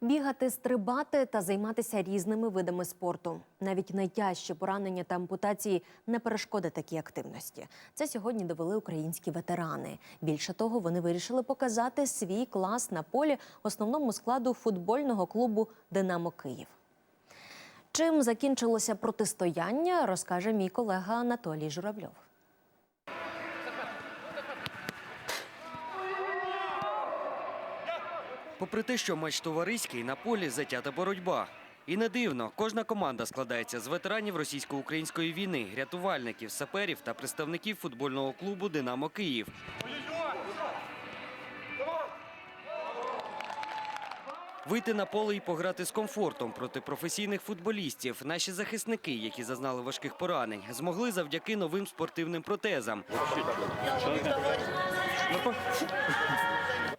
Бігати, стрибати та займатися різними видами спорту. Навіть найтяжчі поранення та ампутації не перешкода такій активності. Це сьогодні довели українські ветерани. Більше того, вони вирішили показати свій клас на полі основному складу футбольного клубу Динамо Київ. Чим закінчилося протистояння, розкаже мій колега Анатолій Журавльов. Попри те, що матч товариський, на полі затята боротьба. І не дивно, кожна команда складається з ветеранів російсько-української війни, рятувальників, саперів та представників футбольного клубу Динамо Київ. Вийти на поле і пограти з комфортом проти професійних футболістів. Наші захисники, які зазнали важких поранень, змогли завдяки новим спортивним протезам.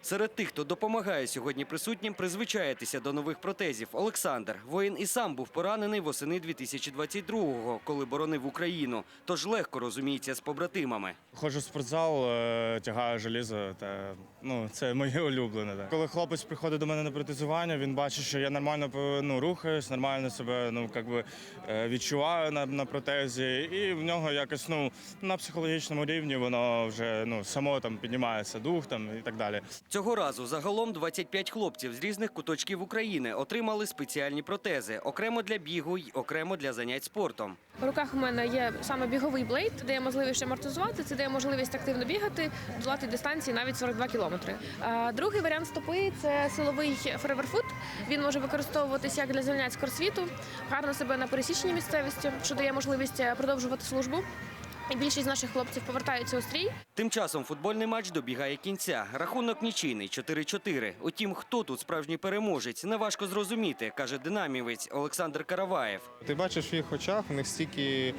Серед тих, хто допомагає сьогодні присутнім призвичаєтеся до нових протезів. Олександр воїн і сам був поранений восени 2022-го, коли боронив Україну. Тож легко розуміється з побратимами. Ходжу в спортзал, е, тягаю желізо, та ну це моє улюблене. Так. Коли хлопець приходить до мене на протезування, він бачить, що я нормально ну, рухаюсь, нормально себе ну как би е, відчуваю на, на протезі, і в нього якось ну на психологічному рівні воно вже ну само там піднімається дух там і так далі. Цього разу загалом 25 хлопців з різних куточків України отримали спеціальні протези окремо для бігу й окремо для занять спортом. В руках у мене є саме біговий блейд, це дає можливість амортизувати, це дає можливість активно бігати, долати дистанції навіть 42 кілометри. А Другий варіант стопи це силовий фреверфут. Він може використовуватися як для занять з гарно себе на пересічній місцевості, що дає можливість е, продовжувати службу. І більшість наших хлопців повертаються у стрій. Тим часом футбольний матч добігає кінця. Рахунок нічийний 4-4. Утім, хто тут справжній переможець, неважко зрозуміти, каже динамівець Олександр Караваєв. Ти бачиш в їх очах, у них стільки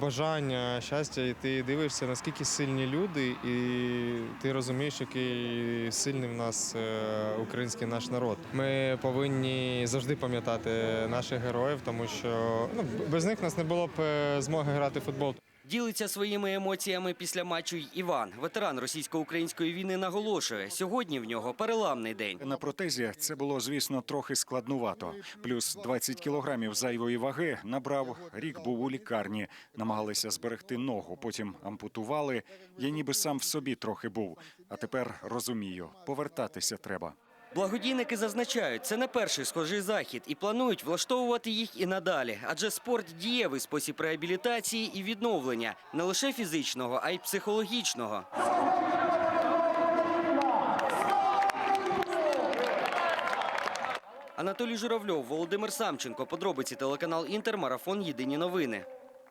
бажання, щастя, і ти дивишся, наскільки сильні люди, і ти розумієш, який сильний в нас е, український наш народ. Ми повинні завжди пам'ятати наших героїв, тому що ну, без них нас не було б е, змоги грати в футбол. Ділиться своїми емоціями після матчу й Іван. Ветеран російсько-української війни наголошує, сьогодні в нього переламний день. На протезі це було, звісно, трохи складнувато. Плюс 20 кілограмів зайвої ваги набрав. Рік був у лікарні, намагалися зберегти ногу, потім ампутували. Я ніби сам в собі трохи був. А тепер розумію, повертатися треба. Благодійники зазначають, це не перший схожий захід і планують влаштовувати їх і надалі. Адже спорт дієвий спосіб реабілітації і відновлення не лише фізичного, а й психологічного. Анатолій Журавльов, Володимир Самченко. Подробиці телеканал Інтер. Марафон. Єдині новини.